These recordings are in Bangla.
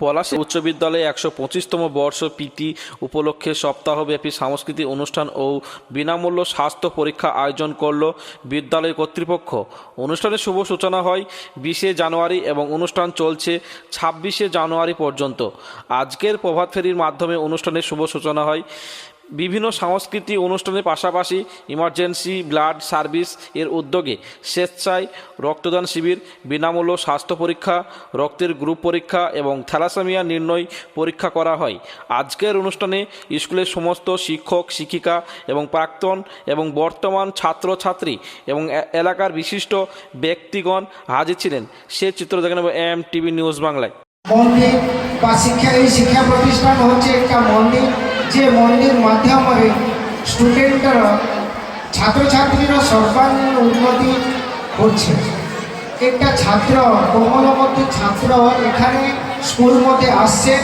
পলাশী। উচ্চ বিদ্যালয়ে একশো পঁচিশতম বর্ষ পিটি উপলক্ষে সপ্তাহব্যাপী সাংস্কৃতিক অনুষ্ঠান ও বিনামূল্য স্বাস্থ্য পরীক্ষা আয়োজন করল বিদ্যালয় কর্তৃপক্ষ। অনুষ্ঠানের শুভ সূচনা হয় বিশে জানুয়ারি এবং অনুষ্ঠান চলছে ছাব্বিশে জানুয়ারি পর্যন্ত। আজকের প্রভাত ফেরির মাধ্যমে অনুষ্ঠানের শুভ সূচনা হয় বিভিন্ন সাংস্কৃতিক অনুষ্ঠানের পাশাপাশি ইমার্জেন্সি ব্লাড সার্ভিস এর উদ্যোগে স্বেচ্ছায় রক্তদান শিবির, বিনামূল্য স্বাস্থ্য পরীক্ষা, রক্তের গ্রুপ পরীক্ষা এবং থ্যালাসেমিয়া নির্ণয় পরীক্ষা করা হয়। আজকের অনুষ্ঠানে স্কুলের সমস্ত শিক্ষক, শিক্ষিকা এবং প্রাক্তন এবং বর্তমান ছাত্রছাত্রী এবং এলাকার বিশিষ্ট ব্যক্তিগণ হাজির ছিলেন। সে চিত্র দেখে নেব এম টিভি নিউজ বাংলায়। মন্দির বা শিক্ষা এই শিক্ষা প্রতিষ্ঠান হচ্ছে একটা মন্দির। যে মন্দির মাধ্যমে স্টুডেন্টরা ছাত্রছাত্রীরা সর্বাঙ্গীন উন্নতি করছে। একটা ছাত্র, কোমলমতি ছাত্র এখানে স্কুল মধ্যে আসছে।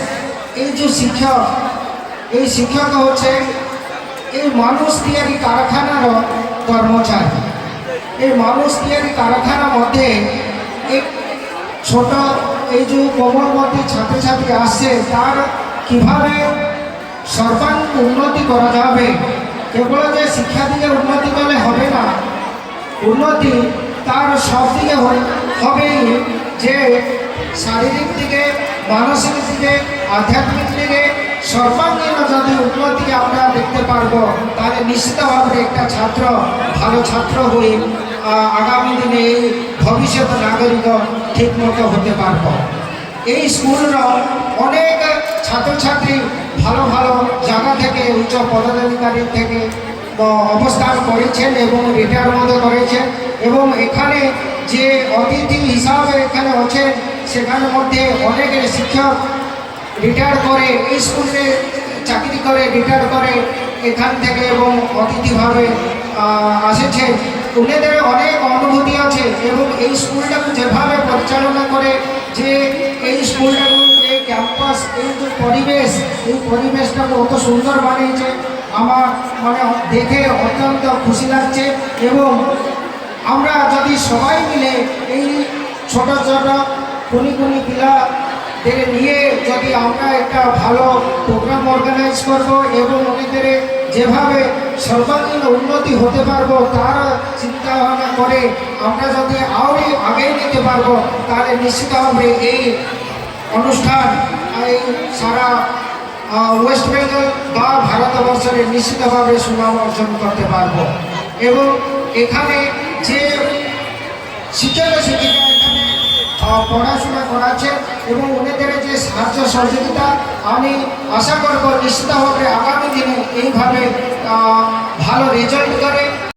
এই যে শিক্ষক এই শিক্ষক হচ্ছে, এই মানুষ তৈরি কারখানার কর্মচারী। এই মানুষ তৈরি কারখানার মধ্যে এক ছোট, এই যে কোমলমতি ছাত্রছাত্রী আসছে, তার কীভাবে সর্বাঙ্গীন উন্নতি করা যাবে। কেবল যে শিক্ষা দিকে উন্নতি করলে হবে না, উন্নতি তার সব দিকে হবেই। যে শারীরিক দিকে, মানসিক দিকে, আধ্যাত্মিক দিকে সর্বাঙ্গীন যদি উন্নতি আমরা দেখতে পারব, তাহলে নিশ্চিতভাবে একটা ছাত্র, ভালো ছাত্র হয়ে আগামী দিনে এই ভবিষ্যৎ নাগরিক ঠিক মতো হতে পারব। এই স্কুলর অনেক ছাত্রছাত্রী পদাধিকারী থেকে অবস্থান করেছেন এবং রিটায়ার করেছেন এবং এখানে যে অতিথি হিসাবে এখানে আছেন সেখানের মধ্যে অনেক শিক্ষক রিটায়ার করে, এই স্কুলে চাকরি করে, রিটায়ার করে এখান থেকে এবং অতিথিভাবে আসেছেন উনাদের অনেক অনুভূতি আছে এবং এই স্কুলটাকে যেভাবে পরিচালনা করে যে এই স্কুলটাকে ক্যাম্পাস, এই যে পরিবেশ, এই পরিবেশটাকে অত সুন্দর বানিয়েছে। আমার মানে দেখে অত্যন্ত খুশি লাগছে এবং আমরা যদি সবাই মিলে এই ছোট ছোট কুনি কুনি পিলাদের নিয়ে যদি আমরা একটা ভালো প্রোগ্রাম অর্গানাইজ করব এবং ওদের যেভাবে সর্বাঙ্গীন উন্নতি হতে পারব তার চিন্তা ভাবনা করে আমরা যদি আরও আগে নিতে পারব, তাহলে নিশ্চিত নিশ্চিতভাবে এই অনুষ্ঠান এই সারা ওয়েস্ট বেঙ্গল বা ভারতবর্ষের নিশ্চিতভাবে সুনাম অর্জন করতে পারব। এবং এখানে যে শিক্ষক শিক্ষিকা এখানে পড়াশোনা করাচ্ছেন এবং ওনাদের যে সাহায্য সহযোগিতা, আমি আশা করব নিশ্চিতভাবে আগামী দিনে এইভাবে ভালো রেজাল্ট করে